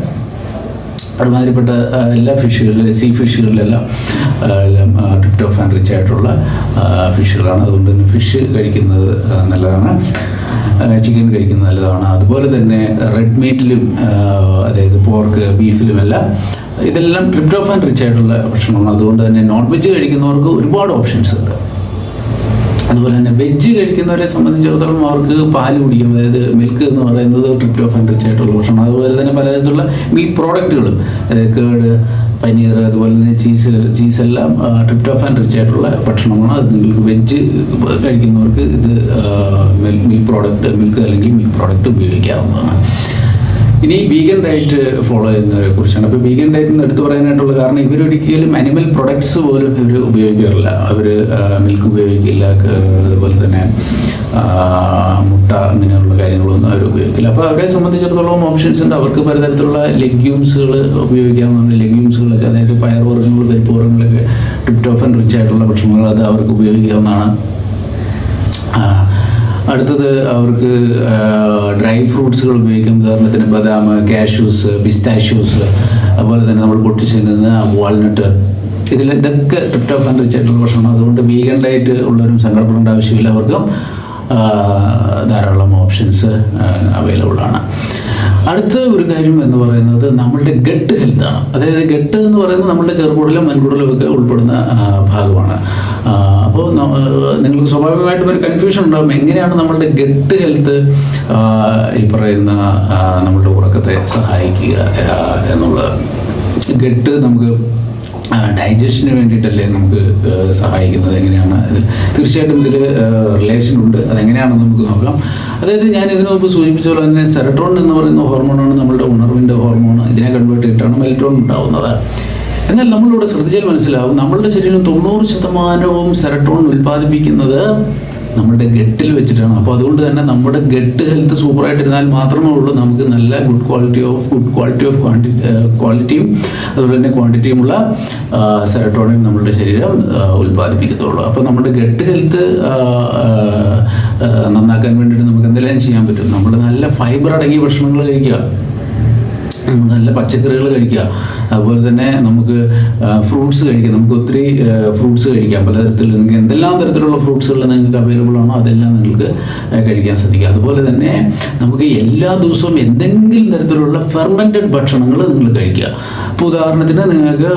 ഒരുമാതിരിപ്പെട്ട ആ, എല്ലാ ഫിഷുകളിലും സീ ഫിഷുകളിലെല്ലാം ട്രിപ്റ്റോഫാൻ റിച്ച് ആയിട്ടുള്ള ഫിഷുകളാണ്. അതുകൊണ്ട് തന്നെ ഫിഷ് കഴിക്കുന്നത് നല്ലതാണ്. ചിക്കൻ കഴിക്കുന്നത് നല്ലതാണ്. അതുപോലെ തന്നെ റെഡ് മീറ്റിലും അതായത് പോർക്ക് ബീഫിലുമെല്ലാം ഇതെല്ലാം ട്രിപ്റ്റോഫാൻ റിച്ച് ആയിട്ടുള്ള ഭക്ഷണമാണ്. അതുകൊണ്ട് തന്നെ നോൺ വെജ് കഴിക്കുന്നവർക്ക് ഒരുപാട് ഓപ്ഷൻസ് ഉണ്ട്. അതുപോലെ തന്നെ വെജ് കഴിക്കുന്നവരെ സംബന്ധിച്ചിടത്തോളം അവർക്ക് പാൽ കുടിക്കും അതായത് മിൽക്ക് എന്ന് പറയുന്നത് ട്രിപ്റ്റോഫാൻ റിച്ച് ആയിട്ടുള്ള ഭക്ഷണം. അതുപോലെ തന്നെ പലതരത്തിലുള്ള മിൽക്ക് പ്രോഡക്റ്റുകളും അതായത് കേട് പനീർ അതുപോലെ തന്നെ ചീസ് ചീസെല്ലാം ട്രിപ്റ്റോഫാൻ റിച്ച് ആയിട്ടുള്ള ഭക്ഷണമാണ്. അത് നിങ്ങൾക്ക് വെജ് കഴിക്കുന്നവർക്ക് ഇത് മിൽക്ക് പ്രോഡക്റ്റ് മിൽക്ക് അല്ലെങ്കിൽ മിൽക്ക് പ്രോഡക്റ്റ് ഉപയോഗിക്കാവുന്നതാണ്. ഇനി വീഗൻ ഡയറ്റ് ഫോളോ ചെയ്യുന്നതിനെ കുറിച്ചാണ്. അപ്പോൾ വീഗൻ ഡയറ്റ് എന്ന് എടുത്തു പറയാനായിട്ടുള്ള കാരണം ഇവരൊരിക്കലും അനിമൽ പ്രൊഡക്ട്സ് പോലും ഇവർ ഉപയോഗിക്കാറില്ല. അവർ മിൽക്ക് ഉപയോഗിക്കില്ല അതുപോലെ തന്നെ മുട്ട അങ്ങനെയുള്ള കാര്യങ്ങളൊന്നും അവർ ഉപയോഗിക്കില്ല. അപ്പോൾ അവരെ സംബന്ധിച്ചിടത്തോളം ഓപ്ഷൻസ് ഉണ്ട്. അവർക്ക് പലതരത്തിലുള്ള ലെഗ്യൂംസുകൾ ഉപയോഗിക്കാവുന്നതാണ്. ലെഗ്യൂംസുകളൊക്കെ അതായത് പയർവർഗങ്ങൾ പരിപ്പ് വർഗങ്ങളൊക്കെ ടിപ്റ്റോഫൻ റിച്ച് ആയിട്ടുള്ള ഭക്ഷണങ്ങൾ അത് അവർക്ക് ഉപയോഗിക്കാവുന്നതാണ്. അടുത്തത് അവർക്ക് ഡ്രൈ ഫ്രൂട്ട്സുകൾ ഉപയോഗിക്കും. ഉദാഹരണത്തിന് ബദാം കാഷ്യൂസ് പിസ്താഷ്യൂസ് അതുപോലെ തന്നെ നമ്മൾ പൊട്ടിച്ചേക്കുന്ന വാൾനട്ട്. ഇതിൽ ഇതൊക്കെ ട്രിപ്റ്റോഫാൻ റിച്ച് ആയിട്ടുള്ള ഭക്ഷണം. അതുകൊണ്ട് വീഗൻ ഡയറ്റ് ഉള്ളവരും സങ്കടപ്പെടേണ്ട ആവശ്യമില്ല. അവർക്കും ധാരാളം ഓപ്ഷൻസ് അവൈലബിൾ ആണ്. അടുത്ത ഒരു കാര്യം എന്ന് പറയുന്നത് നമ്മളുടെ ഗട്ട് ഹെൽത്ത് ആണ്. അതായത് ഗട്ട് എന്ന് പറയുന്നത് നമ്മുടെ ചെറുകുടലും വൻകുടലും ഒക്കെ ഉൾപ്പെടുന്ന ഭാഗമാണ്. അപ്പോൾ നിങ്ങൾക്ക് സ്വാഭാവികമായിട്ടും ഒരു കൺഫ്യൂഷൻ ഉണ്ടാകും എങ്ങനെയാണ് നമ്മളുടെ ഗട്ട് ഹെൽത്ത് ഈ പറയുന്ന നമ്മളുടെ ഉറക്കത്തെ സഹായിക്കുക എന്നുള്ളത്. ഗട്ട് നമുക്ക് ഡൈജഷന് വേണ്ടിയിട്ടല്ലേ നമുക്ക് സഹായിക്കുന്നത്? എങ്ങനെയാണ് അതിൽ തീർച്ചയായിട്ടും ഇതിൽ റിലേഷൻ ഉണ്ട്. അതെങ്ങനെയാണെന്ന് നമുക്ക് നോക്കാം. അതായത് ഞാൻ ഇതിനു മുമ്പ് സൂചിപ്പിച്ച പോലെ തന്നെ സെറട്രോൺ എന്ന് പറയുന്ന ഹോർമോണാണ് നമ്മളുടെ ഉണർവിന്റെ ഹോർമോൺ ഇതിനെ കൺവേർട്ട് ചെയ്തിട്ടാണ് മെൽട്രോൺ ഉണ്ടാവുന്നത്. എന്നാൽ നമ്മളിവിടെ ശ്രദ്ധിച്ചാൽ മനസ്സിലാവും. നമ്മളുടെ ശരീരം തൊണ്ണൂറ് ശതമാനവും സെറട്രോൺ ഉൽപ്പാദിപ്പിക്കുന്നത് നമ്മുടെ ഗട്ടിൽ വെച്ചിട്ടാണ്. അപ്പോൾ അതുകൊണ്ട് തന്നെ നമ്മുടെ ഗട്ട് ഹെൽത്ത് സൂപ്പറായിട്ടിരുന്നാൽ മാത്രമേ ഉള്ളൂ. നമുക്ക് നല്ല good quality of good quality of ക്വാണ്ടി ക്വാളിറ്റിയും അതുപോലെ തന്നെ ക്വാണ്ടിറ്റിയുമുള്ള സെറട്ടോണിൻ നമ്മുടെ ശരീരം ഉൽപ്പാദിപ്പിക്കത്തുള്ളൂ. അപ്പോൾ നമ്മുടെ ഗട്ട് ഹെൽത്ത് നന്നാക്കാൻ വേണ്ടിയിട്ട് നമുക്ക് എന്തെല്ലാം ചെയ്യാൻ പറ്റും. നമ്മൾ നല്ല ഫൈബർ അടങ്ങിയ ഭക്ഷണങ്ങൾ കഴിക്കുക നല്ല പച്ചക്കറികൾ കഴിക്കുക. അതുപോലെ തന്നെ നമുക്ക് ഫ്രൂട്ട്സ് കഴിക്കാം. നമുക്ക് ഒത്തിരി ഫ്രൂട്ട്സ് കഴിക്കാം. പലതരത്തിൽ നിങ്ങൾക്ക് എന്തെല്ലാം തരത്തിലുള്ള ഫ്രൂട്ട്സുകൾ നിങ്ങൾക്ക് അവൈലബിൾ ആണോ അതെല്ലാം നിങ്ങൾക്ക് കഴിക്കാൻ സാധിക്കും അതുപോലെ തന്നെ നമുക്ക് എല്ലാ ദിവസവും എന്തെങ്കിലും തരത്തിലുള്ള ഫെർമെന്റഡ് ഭക്ഷണങ്ങൾ നിങ്ങൾ കഴിക്കുക. ഇപ്പോൾ ഉദാഹരണത്തിന് നിങ്ങൾക്ക്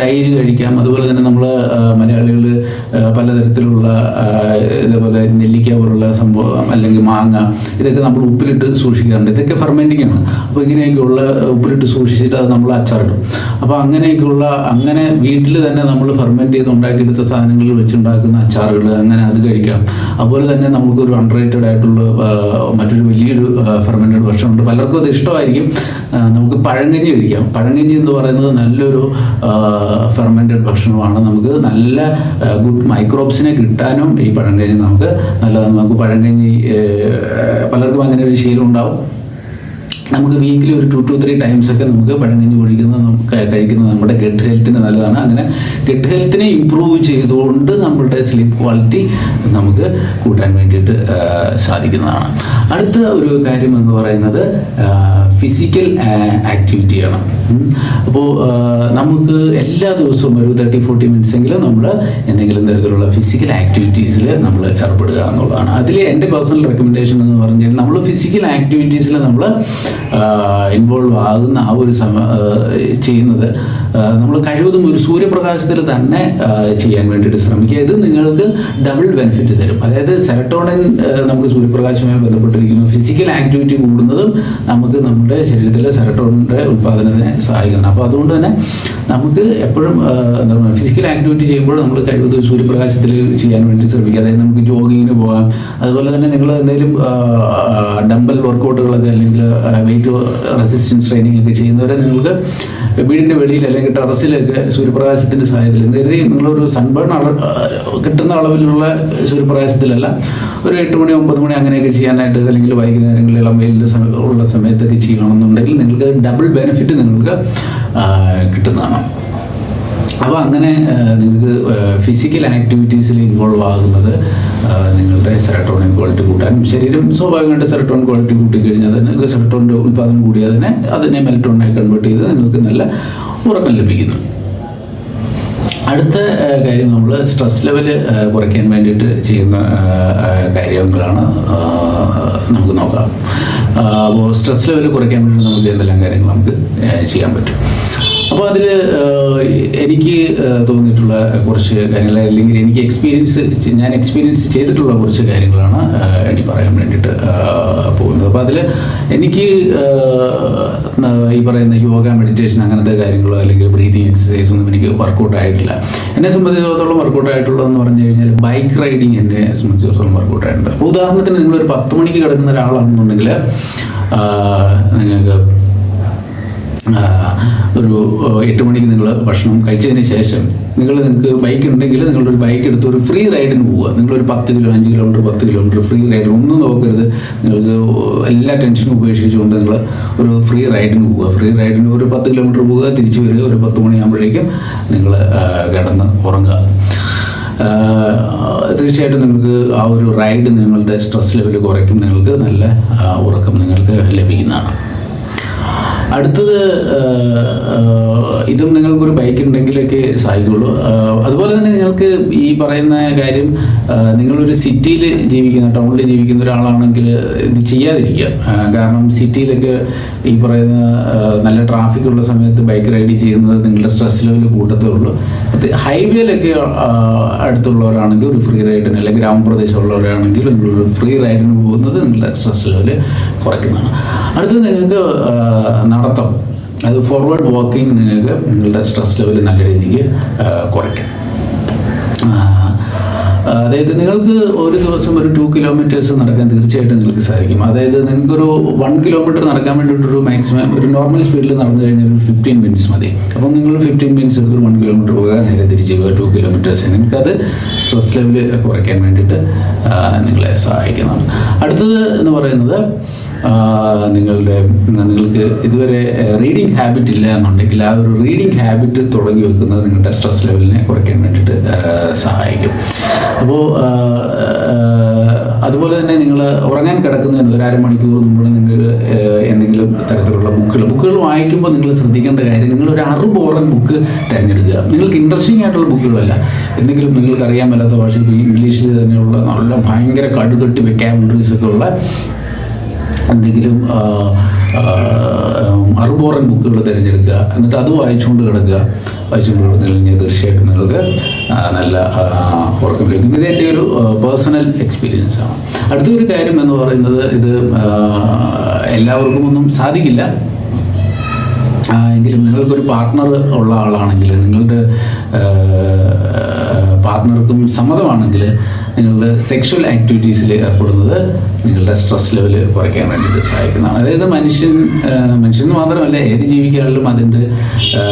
തൈര് കഴിക്കാം. അതുപോലെ തന്നെ നമ്മൾ മലയാളികൾ പലതരത്തിലുള്ള ഇതേപോലെ നെല്ലിക്ക പോലുള്ള സംഭവം അല്ലെങ്കിൽ മാങ്ങ ഇതൊക്കെ നമ്മൾ ഉപ്പിലിട്ട് സൂക്ഷിക്കാറുണ്ട്. ഇതൊക്കെ ഫെർമെന്റിംഗ് ആണ്. അപ്പോൾ ഇങ്ങനെയൊക്കെയുള്ള ഉപ്പിലിട്ട് സൂക്ഷിച്ചിട്ട് അത് നമ്മൾ അച്ചാറിടും. അപ്പോൾ അങ്ങനെയൊക്കെയുള്ള അങ്ങനെ വീട്ടിൽ തന്നെ നമ്മൾ ഫെർമെന്റ് ചെയ്ത് ഉണ്ടാക്കിയെടുത്ത സാധനങ്ങൾ വെച്ചുണ്ടാക്കുന്ന അച്ചാറുകൾ അങ്ങനെ അത് കഴിക്കാം. അതുപോലെ തന്നെ നമുക്കൊരു അൺറേറ്റഡ് ആയിട്ടുള്ള മറ്റൊരു വലിയൊരു ഫെർമെന്റഡ് ഭക്ഷണമുണ്ട് പലർക്കും അത് ഇഷ്ടമായിരിക്കും. നമുക്ക് പഴങ്കഞ്ഞി കഴിക്കാം. പഴങ്കഞ്ഞി എന്ന് പറയുന്നത് നല്ലൊരു ഫെർമെന്റഡ് ഭക്ഷണമാണ്. നമുക്ക് നല്ല ഗുഡ് മൈക്രോബ്സിനെ കിട്ടാനും ഈ പഴങ്കഞ്ഞി നമുക്ക് നല്ലതാണ്. നമുക്ക് പഴങ്കഞ്ഞി പലർക്കും അങ്ങനെ ഒരു ശീലം ഉണ്ടാവും. നമുക്ക് വീക്കിലി ഒരു ടു ടു ത്രീ ടൈംസ് ഒക്കെ നമുക്ക് പഴങ്കഞ്ഞി ഒഴിക്കുന്നത് നമുക്ക് കഴിക്കുന്നത് നമ്മുടെ ഗഡ് ഹെൽത്തിന് നല്ലതാണ്. അങ്ങനെ ഗഡ് ഹെൽത്തിനെ ഇമ്പ്രൂവ് ചെയ്തുകൊണ്ട് നമ്മളുടെ സ്ലീപ്പ് ക്വാളിറ്റി നമുക്ക് കൂട്ടാൻ വേണ്ടിയിട്ട് സാധിക്കുന്നതാണ്. അടുത്ത ഒരു കാര്യം എന്ന് പറയുന്നത് ഫിസിക്കൽ ആക്ടിവിറ്റിയാണ് അപ്പോൾ നമുക്ക് എല്ലാ ദിവസവും ഒരു തേർട്ടി ഫോർട്ടി മിനിറ്റ്സ് എങ്കിലും നമ്മൾ എന്തെങ്കിലും തരത്തിലുള്ള ഫിസിക്കൽ ആക്ടിവിറ്റീസിൽ നമ്മൾ ഏർപ്പെടുക എന്നുള്ളതാണ്. അതിൽ എന്റെ പേഴ്സണൽ റെക്കമെൻഡേഷൻ എന്ന് പറഞ്ഞാൽ നമ്മൾ ഫിസിക്കൽ ആക്ടിവിറ്റീസിൽ നമ്മൾ ഇൻവോൾവ് ആകുന്ന ആ ഒരു സമ ചെയ്യുന്നത് നമ്മൾ കഴിവതും ഒരു സൂര്യപ്രകാശത്തിൽ തന്നെ ചെയ്യാൻ വേണ്ടിയിട്ട് ശ്രമിക്കുക. ഇത് നിങ്ങൾക്ക് ഡബിൾ ബെനിഫിറ്റ് തരും. അതായത് സെറട്ടോണിൻ നമുക്ക് സൂര്യപ്രകാശവുമായി ബന്ധപ്പെട്ടിരിക്കുന്നു ഫിസിക്കൽ ആക്ടിവിറ്റി കൂടുന്നതും നമുക്ക് നമ്മുടെ ശരീരത്തിലെ സെറട്ടോണിന്റെ ഉത്പാദനത്തിനെ സഹായിക്കുന്നത്. അപ്പോൾ അതുകൊണ്ട് തന്നെ നമുക്ക് എപ്പോഴും എന്താ പറയുക ഫിസിക്കൽ ആക്ടിവിറ്റി ചെയ്യുമ്പോൾ നമ്മൾ കഴിവതും സൂര്യപ്രകാശത്തിൽ ചെയ്യാൻ വേണ്ടി ശ്രമിക്കുക. അതായത് നമുക്ക് ജോഗിങ്ങിന് പോകാം. അതുപോലെ തന്നെ നിങ്ങൾ എന്തെങ്കിലും ഡംബൽ വർക്കൗട്ടുകളൊക്കെ അല്ലെങ്കിൽ വെയിറ്റ് റെസിസ്റ്റൻസ് ട്രെയിനിങ് ഒക്കെ ചെയ്യുന്നവരെ നിങ്ങൾക്ക് വീടിന്റെ വെളിയിൽ അല്ലെങ്കിൽ ടെറസിലൊക്കെ സൂര്യപ്രകാശത്തിന്റെ സഹായത്തിൽ എന്തെങ്കിലും നിങ്ങളൊരു സൺബേൺ കിട്ടുന്ന അളവിലുള്ള സൂര്യപ്രകാശത്തിലല്ല ഒരു എട്ട് മണി ഒമ്പത് മണി അങ്ങനെയൊക്കെ ചെയ്യാനായിട്ട് അല്ലെങ്കിൽ വൈകുന്നേരങ്ങളിൽ ഇളം വെയിലിന്റെ ഉള്ള സമയത്തൊക്കെ ചെയ്യണമെന്നുണ്ടെങ്കിൽ നിങ്ങൾക്ക് ഡബിൾ ബെനിഫിറ്റ് നിങ്ങൾക്ക് ആ, കിട്ടുന്നതാണ്. അപ്പോൾ അങ്ങനെ നിങ്ങൾക്ക് ഫിസിക്കൽ ആക്ടിവിറ്റീസിൽ ഇൻവോൾവ് ആകുന്നത് നിങ്ങളുടെ സെറട്ടോണിൻ ക്വാളിറ്റി കൂട്ടാനും ശരീരം സ്വാഭാവികമായിട്ട് സെറട്ടോൺ ക്വാളിറ്റി കൂട്ടിക്കഴിഞ്ഞാൽ തന്നെ നിങ്ങൾക്ക് സെറട്ടോണിന്റെ ഉൽപ്പാദനം കൂടിയാൽ തന്നെ അതിനെ മെലറ്റോണിനായി കൺവേർട്ട് ചെയ്ത് നിങ്ങൾക്ക് നല്ല ഉറക്കം ലഭിക്കുന്നു. അടുത്ത കാര്യം നമ്മൾ സ്ട്രെസ് ലെവൽ കുറയ്ക്കാൻ വേണ്ടിയിട്ട് ചെയ്യുന്ന കാര്യങ്ങളാണ് നമുക്ക് നോക്കാം. സ്ട്രെസ് ലെവൽ കുറയ്ക്കാൻ വേണ്ടി നമുക്ക് എന്തെല്ലാം കാര്യങ്ങൾ നമുക്ക് ചെയ്യാൻ പറ്റും. അപ്പോൾ അതിൽ എനിക്ക് തോന്നിയിട്ടുള്ള കുറച്ച് കാര്യങ്ങൾ അല്ലെങ്കിൽ എനിക്ക് എക്സ്പീരിയൻസ് ഞാൻ എക്സ്പീരിയൻസ് ചെയ്തിട്ടുള്ള കുറച്ച് കാര്യങ്ങളാണ് എനിക്ക് പറയാൻ വേണ്ടിയിട്ട് പോകുന്നത്. അപ്പോൾ അതിൽ എനിക്ക് ഈ പറയുന്ന യോഗ മെഡിറ്റേഷൻ അങ്ങനത്തെ കാര്യങ്ങളോ അല്ലെങ്കിൽ ബ്രീതിങ് എക്സസൈസ് ഒന്നും എനിക്ക് വർക്കൗട്ട് ആയിട്ടില്ല. എന്നെ സംബന്ധിച്ചിടത്തോളം വർക്കൗട്ട് ആയിട്ടുള്ളതെന്ന് പറഞ്ഞു കഴിഞ്ഞാൽ ബൈക്ക് റൈഡിങ് എന്നെ സംബന്ധിച്ചിടത്തോളം വർക്കൗട്ട് ആയിട്ടുണ്ട്. ഉദാഹരണത്തിന് നിങ്ങളൊരു പത്ത് മണിക്ക് കിടക്കുന്ന ഒരാളാണെന്നുണ്ടെങ്കിൽ നിങ്ങൾക്ക് ഒരു എട്ട് മണിക്ക് നിങ്ങൾ ഭക്ഷണം കഴിച്ചതിന് ശേഷം നിങ്ങൾ നിങ്ങൾക്ക് ബൈക്ക് ഉണ്ടെങ്കിൽ നിങ്ങളൊരു ബൈക്ക് എടുത്ത് ഒരു ഫ്രീ റൈഡിന് പോവുക. നിങ്ങളൊരു പത്ത് കിലോ അഞ്ച് കിലോമീറ്റർ പത്ത് കിലോമീറ്റർ ഫ്രീ റൈഡ് ഒന്നും നോക്കരുത്. നിങ്ങൾക്ക് എല്ലാ ടെൻഷനും ഉപേക്ഷിച്ചുകൊണ്ട് നിങ്ങൾ ഒരു ഫ്രീ റൈഡിന് പോവുക. ഫ്രീ റൈഡിന് ഒരു പത്ത് കിലോമീറ്റർ പോവുക. തിരിച്ചു വരിക. ഒരു പത്ത് മണിയാകുമ്പോഴേക്കും നിങ്ങൾ കിടന്ന് ഉറങ്ങുക. തീർച്ചയായിട്ടും നിങ്ങൾക്ക് ആ ഒരു റൈഡ് നിങ്ങളുടെ സ്ട്രെസ് ലെവൽ കുറയ്ക്കും. നിങ്ങൾക്ക് നല്ല ഉറക്കം നിങ്ങൾക്ക് ലഭിക്കുന്നതാണ്. അടുത്തത് ഇതും നിങ്ങൾക്കൊരു ബൈക്ക് ഉണ്ടെങ്കിലൊക്കെ സാധിക്കുള്ളൂ അതുപോലെ തന്നെ നിങ്ങൾക്ക് ഈ പറയുന്ന കാര്യം നിങ്ങളൊരു സിറ്റിയിൽ ജീവിക്കുന്ന ടൗണിൽ ജീവിക്കുന്ന ഒരാളാണെങ്കിൽ ഇത് ചെയ്യാതിരിക്കുക. കാരണം സിറ്റിയിലൊക്കെ ഈ പറയുന്ന നല്ല ട്രാഫിക് ഉള്ള സമയത്ത് ബൈക്ക് റൈഡ് ചെയ്യുന്നത് നിങ്ങളുടെ സ്ട്രെസ് ലെവൽ കൂട്ടത്തേ ഉള്ളൂ. ഹൈവേയിലൊക്കെ അടുത്തുള്ളവരാണെങ്കിൽ ഒരു ഫ്രീ റൈഡിന് അല്ലെങ്കിൽ ഗ്രാമപ്രദേശമുള്ളവരാണെങ്കിൽ നിങ്ങളൊരു ഫ്രീ റൈഡിന് പോകുന്നത് നിങ്ങളുടെ സ്ട്രെസ് ലെവൽ കുറയ്ക്കുന്നതാണ്. അടുത്തത് നിങ്ങൾക്ക് നടത്തം. അത് ഫോർവേഡ് വാക്കിംഗ് നിങ്ങൾക്ക് നിങ്ങളുടെ സ്ട്രെസ് ലെവൽ നല്ല രീതിക്ക് കുറയ്ക്കും. അതായത് നിങ്ങൾക്ക് ഒരു ദിവസം ഒരു ടു കിലോമീറ്റേഴ്സ് നടക്കാൻ തീർച്ചയായിട്ടും നിങ്ങൾക്ക് സാധിക്കും. അതായത് നിങ്ങൾക്കൊരു വൺ കിലോമീറ്റർ നടക്കാൻ വേണ്ടിയിട്ടൊരു മാക്സിമം ഒരു നോർമൽ സ്പീഡിൽ നടന്നു കഴിഞ്ഞാൽ ഒരു ഫിഫ്റ്റീൻ മിനിറ്റ്സ് മതി. അപ്പം നിങ്ങൾ ഫിഫ്റ്റീൻ മിനിറ്റ്സ് എടുത്ത് വൺ കിലോമീറ്റർ പോകാൻ നേരെ തിരിച്ച് പോവുക ടു കിലോമീറ്റേഴ്സ് നിങ്ങൾക്കത് സ്ട്രെസ് ലെവൽ കുറയ്ക്കാൻ വേണ്ടിയിട്ട് നിങ്ങളെ സഹായിക്കുന്നതാണ്. അടുത്തത് എന്ന് പറയുന്നത് നിങ്ങളുടെ നിങ്ങൾക്ക് ഇതുവരെ റീഡിങ് ഹാബിറ്റ് ഇല്ല എന്നുണ്ടെങ്കിൽ ആ ഒരു റീഡിങ് ഹാബിറ്റ് തുടങ്ങി വെക്കുന്നത് നിങ്ങളുടെ സ്ട്രെസ് ലെവലിനെ കുറയ്ക്കാൻ വേണ്ടിയിട്ട് സഹായിക്കും. അപ്പോൾ അതുപോലെ തന്നെ നിങ്ങൾ ഉറങ്ങാൻ കിടക്കുന്നതിന് ഒരു അരമണിക്കൂർ മുമ്പ് നിങ്ങൾ എന്തെങ്കിലും തരത്തിലുള്ള ബുക്കുകൾ ബുക്കുകൾ വായിക്കുമ്പോൾ നിങ്ങൾ ശ്രദ്ധിക്കേണ്ട കാര്യം നിങ്ങൾ ഒരു അറുപോറൻ ബുക്ക് തിരഞ്ഞെടുക്കുക. നിങ്ങൾക്ക് ഇൻട്രസ്റ്റിംഗ് ആയിട്ടുള്ള ബുക്കുകളല്ല. എന്തെങ്കിലും നിങ്ങൾക്ക് അറിയാൻ മേലാത്ത ഭാഷ ഇംഗ്ലീഷിൽ തന്നെയുള്ള നല്ല ഭയങ്കര കടുകട്ടി വെക്കാബിലിറ്റീസ് ഒക്കെ ഉള്ള എന്തെങ്കിലും അറുബോറൻ ബുക്കുകൾ തിരഞ്ഞെടുക്കുക. എന്നിട്ട് അത് വായിച്ചുകൊണ്ട് കിടക്കുക. വായിച്ചുകൊണ്ട് കിടന്നില്ലെങ്കിൽ തീർച്ചയായിട്ടും നിങ്ങൾക്ക് നല്ല ഉറക്കം ലഭിക്കും. ഇത് എന്റെ ഒരു പേഴ്സണൽ എക്സ്പീരിയൻസ് ആണ്. അടുത്തൊരു കാര്യം എന്ന് പറയുന്നത് ഇത് എല്ലാവർക്കും ഒന്നും സാധിക്കില്ല. എങ്കിലും നിങ്ങൾക്കൊരു പാർട്ട്ണർ ഉള്ള ആളാണെങ്കിൽ നിങ്ങളുടെ പാർട്ട്ണർക്കും സമ്മതമാണെങ്കിൽ നിങ്ങളുടെ സെക്ഷൽ ആക്ടിവിറ്റീസിൽ ഏർപ്പെടുന്നത് നിങ്ങളുടെ സ്ട്രെസ് ലെവൽ കുറയ്ക്കാൻ വേണ്ടിയിട്ട് സഹായിക്കുന്നതാണ്. അതായത് മനുഷ്യൻ മനുഷ്യന് മാത്രമല്ല ഏത് ജീവിക്കാണെങ്കിലും അതിന്റെ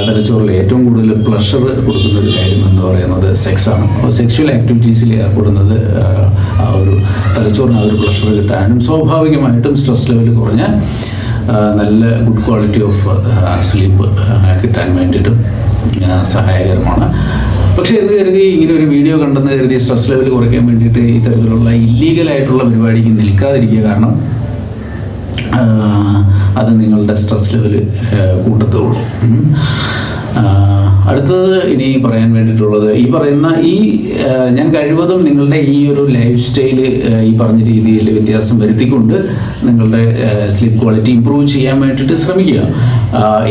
തലച്ചോറിൽ ഏറ്റവും കൂടുതൽ പ്ലഷർ കൊടുക്കുന്ന ഒരു കാര്യം എന്ന് പറയുന്നത് സെക്സാണ് അപ്പോൾ സെക്ഷൽ ആക്ടിവിറ്റീസിൽ ഏർപ്പെടുന്നത് ഒരു തലച്ചോറിന് ആ ഒരു പ്ലഷർ കിട്ടാനും സ്വാഭാവികമായിട്ടും സ്ട്രെസ് ലെവൽ കുറഞ്ഞാൽ നല്ല ഗുഡ് ക്വാളിറ്റി ഓഫ് സ്ലീപ്പ് കിട്ടാൻ വേണ്ടിയിട്ടും സഹായകരമാണ്. പക്ഷേ എന്ന് കരുതി ഇങ്ങനെ ഒരു വീഡിയോ കണ്ടെന്ന് കരുതി സ്ട്രെസ് ലെവൽ കുറയ്ക്കാൻ വേണ്ടിയിട്ട് ഇത്തരത്തിലുള്ള ഇല്ലീഗലായിട്ടുള്ള പരിപാടിക്ക് നിൽക്കാതിരിക്കുക കാരണം അത് നിങ്ങളുടെ സ്ട്രെസ് ലെവൽ കൂട്ടത്തുള്ളൂ അടുത്തത് ഇനി പറയാൻ വേണ്ടിയിട്ടുള്ളത് ഈ പറയുന്ന ഈ ഞാൻ കഴിവതും നിങ്ങളുടെ ഈ ഒരു ലൈഫ് സ്റ്റൈൽ ഈ പറഞ്ഞ രീതിയിൽ വ്യത്യാസം വരുത്തിക്കൊണ്ട് നിങ്ങളുടെ സ്ലീപ്പ് ക്വാളിറ്റി ഇമ്പ്രൂവ് ചെയ്യാൻ വേണ്ടിയിട്ട് ശ്രമിക്കുക.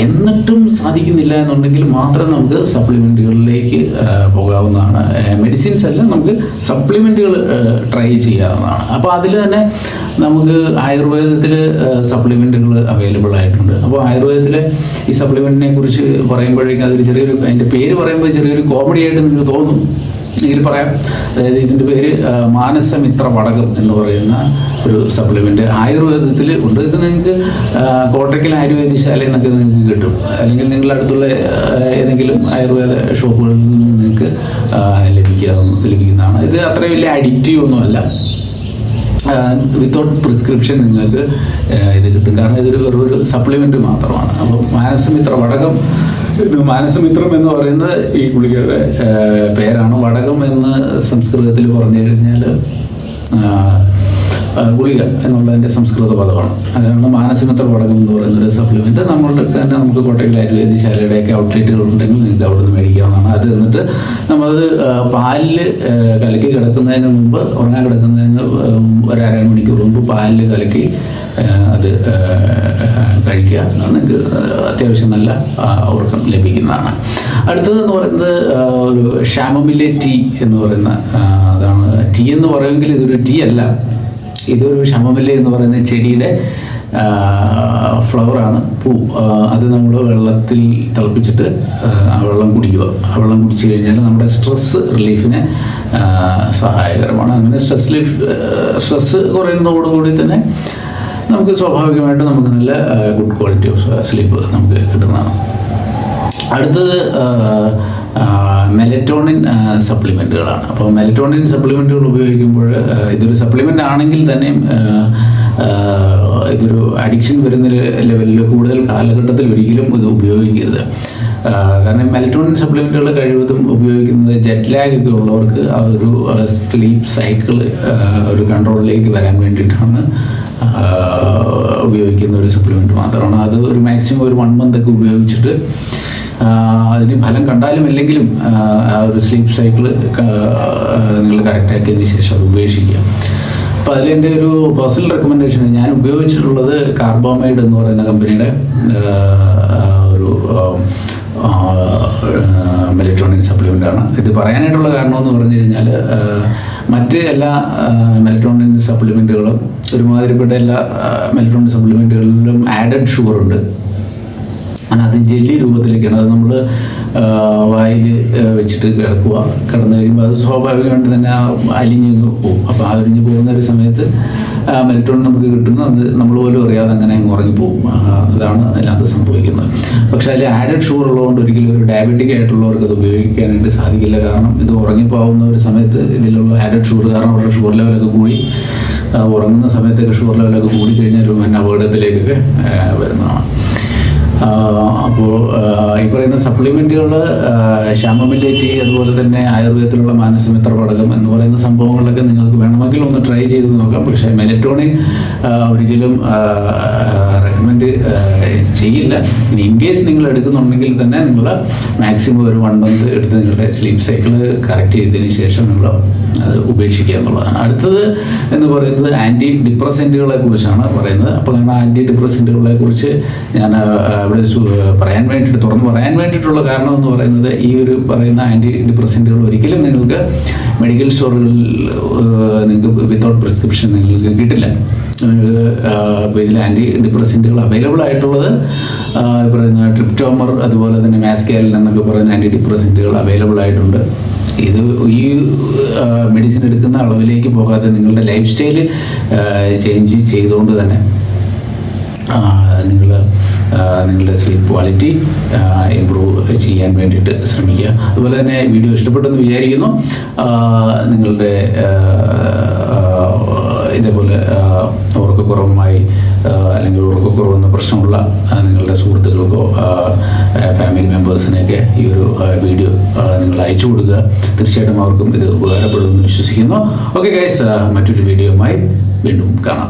എന്നിട്ടും സാധിക്കുന്നില്ല എന്നുണ്ടെങ്കിൽ മാത്രം നമുക്ക് സപ്ലിമെന്റുകളിലേക്ക് പോകാവുന്നതാണ്. മെഡിസിൻസ് എല്ലാം നമുക്ക് സപ്ലിമെന്റുകൾ ട്രൈ ചെയ്യാവുന്നതാണ്. അപ്പോൾ അതിൽ തന്നെ നമുക്ക് ആയുർവേദത്തിൽ സപ്ലിമെന്റുകൾ അവൈലബിൾ ആയിട്ടുണ്ട്. അപ്പോൾ ആയുർവേദത്തിലെ ഈ സപ്ലിമെന്റിനെ കുറിച്ച് പറയുമ്പോഴേക്കും അതൊരു ചെറിയൊരു അതിന്റെ പേര് പറയുമ്പോൾ ചെറിയൊരു കോമഡി ആയിട്ട് നിങ്ങൾക്ക് തോന്നും. എങ്കിൽ പറയാം. അതായത് ഇതിന്റെ പേര് മാനസമിത്ര വടകം എന്ന് പറയുന്ന ഒരു സപ്ലിമെന്റ് ആയുർവേദത്തിൽ ഉണ്ട്. ഇത് നിങ്ങൾക്ക് കോട്ടയ്ക്കൽ ആയുർവേദശാല എന്നൊക്കെ നിങ്ങൾക്ക് കിട്ടും. അല്ലെങ്കിൽ നിങ്ങളുടെ അടുത്തുള്ള ഏതെങ്കിലും ആയുർവേദ ഷോപ്പുകളിൽ നിന്നും നിങ്ങൾക്ക് ലഭിക്കാവുന്ന ലഭിക്കുന്നതാണ്. ഇത് അത്ര വലിയ അഡിക്റ്റീവ് ഒന്നുമല്ല. വിത്തൗട്ട് പ്രിസ്ക്രിപ്ഷൻ നിങ്ങൾക്ക് ഇത് കിട്ടും. കാരണം ഇതൊരു വെറും സപ്ലിമെന്റ് മാത്രമാണ്. അപ്പോൾ മാനസമിത്ര വടകം ഇത് മാനസമിത്രം എന്ന് പറയുന്നത് ഈ ഗുളികയുടെ പേരാണ്. വടകം എന്ന് സംസ്കൃതത്തിൽ പറഞ്ഞു കഴിഞ്ഞാൽ ഗുളിക എന്നുള്ളതിന്റെ സംസ്കൃത പദമാണ്. അതാണ് മാനസികത്ര വടകം എന്ന് പറയുന്ന ഒരു സപ്ലിമെന്റ് നമ്മളുടെ തന്നെ നമുക്ക് കോട്ടയം ആയുർവേദശാലയുടെയൊക്കെ ഔട്ട്ലെറ്റുകൾ ഉണ്ടെങ്കിൽ നിങ്ങൾക്ക് അവിടെ നിന്ന് മേടിക്കാവുന്നതാണ്. അത് എന്നിട്ട് നമ്മളത് പാലിൽ കലക്കി കിടക്കുന്നതിന് മുമ്പ് ഉറങ്ങാൻ കിടക്കുന്നതിന് ഒരു അര മണിക്കൂർ മുമ്പ് പാലിൽ കലക്കി അത് കഴിക്കുക നിങ്ങൾക്ക് അത്യാവശ്യം നല്ല ഉറക്കം ലഭിക്കുന്നതാണ്. അടുത്തതെന്ന് പറയുന്നത് ഒരു ഷാമമില്ലെ ടീ എന്ന് പറയുന്ന അതാണ്. ടീ എന്ന് പറയുമെങ്കിൽ ഇതൊരു ടീ അല്ല. ഇതൊരു ശമമല്ലി എന്ന് പറയുന്ന ചെടിയുടെ ഫ്ലവറാണ് പൂ. അത് നമ്മൾ വെള്ളത്തിൽ തിളപ്പിച്ചിട്ട് ആ, വെള്ളം കുടിക്കുക. ആ വെള്ളം കുടിച്ചു കഴിഞ്ഞാൽ നമ്മുടെ സ്ട്രെസ് റിലീഫിന് സഹായകരമാണ്. അങ്ങനെ സ്ട്രെസ് റിലീഫ് സ്ട്രെസ് കുറയുന്നതോടുകൂടി തന്നെ നമുക്ക് സ്വാഭാവികമായിട്ട് നമുക്ക് നല്ല ഗുഡ് ക്വാളിറ്റി ഓഫ് സ്ലീപ്പ് നമുക്ക് കിട്ടുന്നതാണ്. അടുത്തത് മെലറ്റോണിൻ സപ്ലിമെന്റുകളാണ് അപ്പോൾ മെലറ്റോണിൻ സപ്ലിമെന്റുകൾ ഉപയോഗിക്കുമ്പോൾ ഇതൊരു സപ്ലിമെന്റ് ആണെങ്കിൽ തന്നെ ഇതൊരു അഡിക്ഷൻ വരുന്ന ലെവലിൽ കൂടുതൽ കാലഘട്ടത്തിൽ ഒരിക്കലും ഇത് ഉപയോഗിക്കരുത്. കാരണം മെലറ്റോണിൻ സപ്ലിമെന്റുകൾ കഴിവതും ഉപയോഗിക്കുന്നത് ജെറ്റ് ലാഗ് ഒക്കെ ഉള്ളവർക്ക് ആ ഒരു സ്ലീപ്പ് സൈക്കിൾ ഒരു കൺട്രോളിലേക്ക് വരാൻ വേണ്ടിയിട്ടാണ് ഉപയോഗിക്കുന്ന ഒരു സപ്ലിമെന്റ് മാത്രമാണ്. അത് ഒരു മാക്സിമം ഒരു വൺ മന്ത് ഒക്കെ ഉപയോഗിച്ചിട്ട് അതിന് ഫലം കണ്ടാലും ഇല്ലെങ്കിലും ഒരു സ്ലീപ്പ് സൈക്കിൾ നിങ്ങൾ കറക്റ്റാക്കിയതിന് ശേഷം അത് ഉപേക്ഷിക്കുക. അപ്പോൾ അതിൽ എന്റെ ഒരു പേഴ്സണൽ റെക്കമെൻഡേഷൻ ഞാൻ ഉപയോഗിച്ചിട്ടുള്ളത് കാർബോമൈഡ് എന്ന് പറയുന്ന കമ്പനിയുടെ ഒരു മെലക്ട്രോണിക് സപ്ലിമെന്റ് ആണ്. ഇത് പറയാനായിട്ടുള്ള കാരണം എന്ന് പറഞ്ഞു കഴിഞ്ഞാൽ മറ്റ് എല്ലാ മെലക്ട്രോണിക് സപ്ലിമെന്റുകളും ഒരുമാതിരിപ്പെട്ട എല്ലാ മെലക്ട്രോണിക് സപ്ലിമെന്റുകളിലും ആഡഡ് ഷുഗർ ഉണ്ട്. അത് ജെല്ലി രൂപത്തിലേക്കാണ്. അത് നമ്മൾ വായിൽ വെച്ചിട്ട് കിടക്കുക. കിടന്നു കഴിയുമ്പോൾ അത് സ്വാഭാവികമായിട്ട് തന്നെ അലിഞ്ഞ് പോകും. അപ്പോൾ ആ അലിഞ്ഞ് പോകുന്ന ഒരു സമയത്ത് മെലറ്റോൺ നമുക്ക് കിട്ടുന്നു. അത് നമ്മൾ പോലും അറിയാതെ അങ്ങനെ ഉറങ്ങിപ്പോകും അതാണ് അതിനകത്ത് സംഭവിക്കുന്നത്. പക്ഷേ അതിൽ ആഡഡ് ഷുഗർ ഉള്ളതുകൊണ്ട് ഒരിക്കലും ഒരു ഡയബറ്റിക് ആയിട്ടുള്ളവർക്ക് അത് ഉപയോഗിക്കാനായിട്ട് സാധിക്കില്ല. കാരണം ഇത് ഉറങ്ങിപ്പോകുന്ന ഒരു സമയത്ത് ഇതിലുള്ള ആഡഡ് ഷുഗർ കാരണം അവരുടെ ഷുഗർ ലെവലൊക്കെ കൂടി ഉറങ്ങുന്ന സമയത്തൊക്കെ ഷുഗർ ലെവലൊക്കെ കൂടി കഴിഞ്ഞാൽ ഒരു അപകടത്തിലേക്കൊക്കെ വരുന്നതാണ്. അപ്പോൾ ഈ പറയുന്ന സപ്ലിമെന്റുകൾ ശ്യാമമില്ലേറ്റി അതുപോലെ തന്നെ ആയുർവേദത്തിലുള്ള മാനസമിത്ര പടകം എന്ന് പറയുന്ന സംഭവങ്ങളൊക്കെ നിങ്ങൾക്ക് വേണമെങ്കിൽ ഒന്ന് ട്രൈ ചെയ്ത് നോക്കാം. പക്ഷേ മെലറ്റോണിൻ ഒരിക്കലും റെക്കമെൻഡ് ചെയ്യില്ല. ഇനി ഇൻ കേസ് നിങ്ങൾ എടുക്കുന്നുണ്ടെങ്കിൽ തന്നെ നിങ്ങൾ മാക്സിമം ഒരു വൺ മന്ത് എടുത്ത് നിങ്ങളുടെ സ്ലീപ്പ് സൈക്കിൾ കറക്റ്റ് ചെയ്തതിന് ശേഷം നിങ്ങൾ അത് ഉപേക്ഷിക്കുക എന്നുള്ളതാണ്. അടുത്തത് എന്ന് പറയുന്നത് ആന്റി ഡിപ്രസെന്റുകളെ കുറിച്ചാണ് പറയുന്നത്. അപ്പോൾ കാരണം ആന്റി ഡിപ്രസെന്റുകളെ കുറിച്ച് ഞാൻ അവിടെ പറയാൻ വേണ്ടിയിട്ട് തുറന്ന് പറയാൻ വേണ്ടിയിട്ടുള്ള കാരണം എന്ന് പറയുന്നത് ഈ ഒരു പറയുന്ന ആന്റി ഡിപ്രസെന്റുകൾ ഒരിക്കലും നിങ്ങൾക്ക് മെഡിക്കൽ സ്റ്റോറുകളിൽ നിങ്ങൾക്ക് വിത്തൗട്ട് പ്രിസ്ക്രിപ്ഷൻ നിങ്ങൾക്ക് കിട്ടില്ല. ഇതിൽ ആന്റി ഡിപ്രസന്റുകൾ അവൈലബിൾ ആയിട്ടുള്ളത്. പറയുന്ന ട്രിപ്റ്റോമർ അതുപോലെ തന്നെ മാസ്കാലിൻ എന്നൊക്കെ പറയുന്ന ആന്റി ഡിപ്രസന്റുകൾ അവൈലബിൾ ആയിട്ടുണ്ട്. ഇത് ഈ മെഡിസിൻ എടുക്കുന്ന അളവിലേക്ക് പോകാതെ നിങ്ങളുടെ ലൈഫ് സ്റ്റൈൽ ചേഞ്ച് ചെയ്തുകൊണ്ട് തന്നെ നിങ്ങൾ നിങ്ങളുടെ സ്ലീപ്പ് ക്വാളിറ്റി ഇമ്പ്രൂവ് ചെയ്യാൻ വേണ്ടിയിട്ട് ശ്രമിക്കുക. അതുപോലെ തന്നെ വീഡിയോ ഇഷ്ടപ്പെട്ടെന്ന് വിചാരിക്കുന്നു. നിങ്ങളുടെ ഇതേപോലെ ഉറക്കക്കുറവുമായി അല്ലെങ്കിൽ ഉറക്കക്കുറവെന്ന പ്രശ്നമുള്ള നിങ്ങളുടെ സുഹൃത്തുക്കൾക്കോ ഫാമിലി മെമ്പേഴ്സിനെയൊക്കെ ഈ ഒരു വീഡിയോ നിങ്ങൾ അയച്ചു കൊടുക്കുക. തീർച്ചയായിട്ടും അവർക്കും ഇത് ഉപകാരപ്പെടുമെന്ന് വിശ്വസിക്കുന്നു. ഓക്കെ ഗൈസ് മറ്റൊരു വീഡിയോയുമായി വീണ്ടും കാണാം.